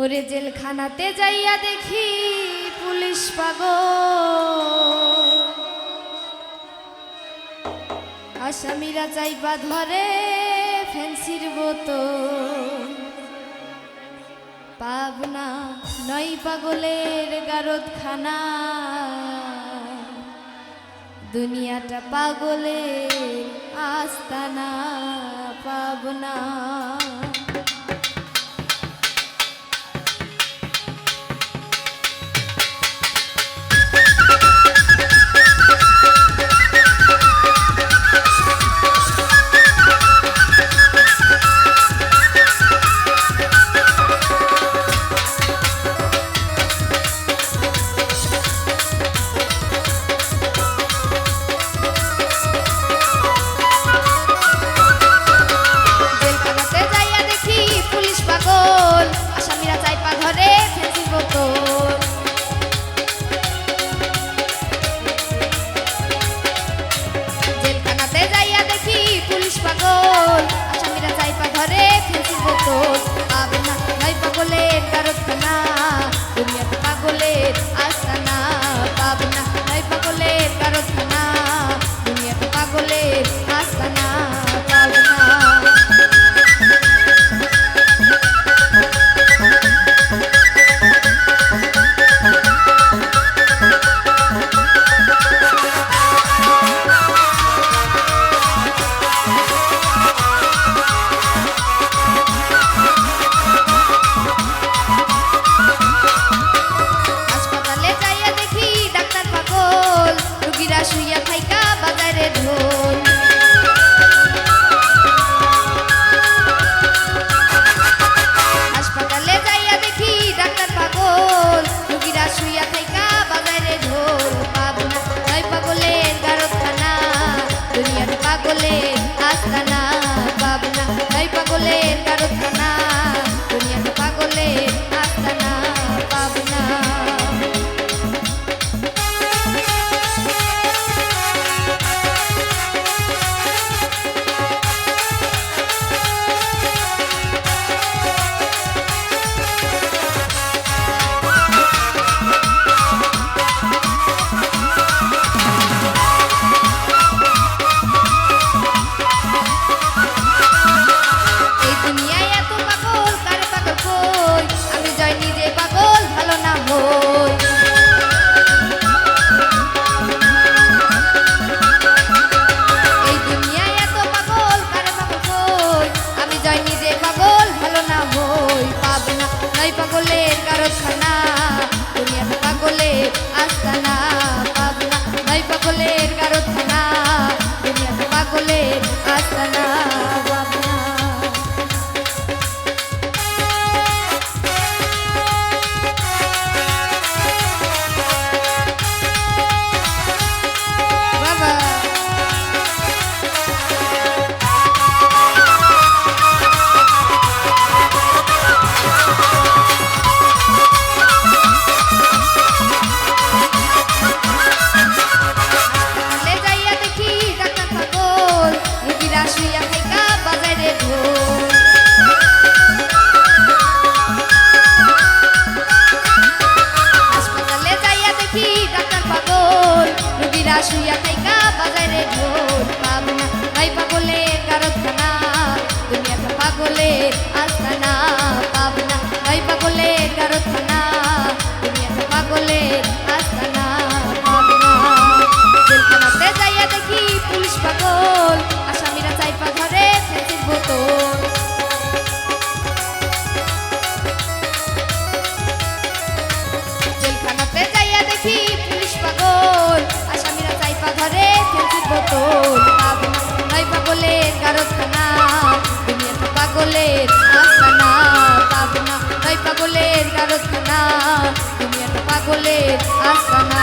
ওরে জেলখানাতে যাইয়া দেখি পুলিশ পাগল। আসামিরা চাইবা ধরে ফেন্সির বোতো পাবনা নই পাগলের গারদখানা। দুনিয়াটা পাগলের আস্তানা, পাবনা। hasta el তোর নয় পাগলের কারখানা। দুনিয়া তো পাগলের আস্তানা পাবনা নয় পাগলের কারখানা। দুনিয়া তো পাগলের আস্তানা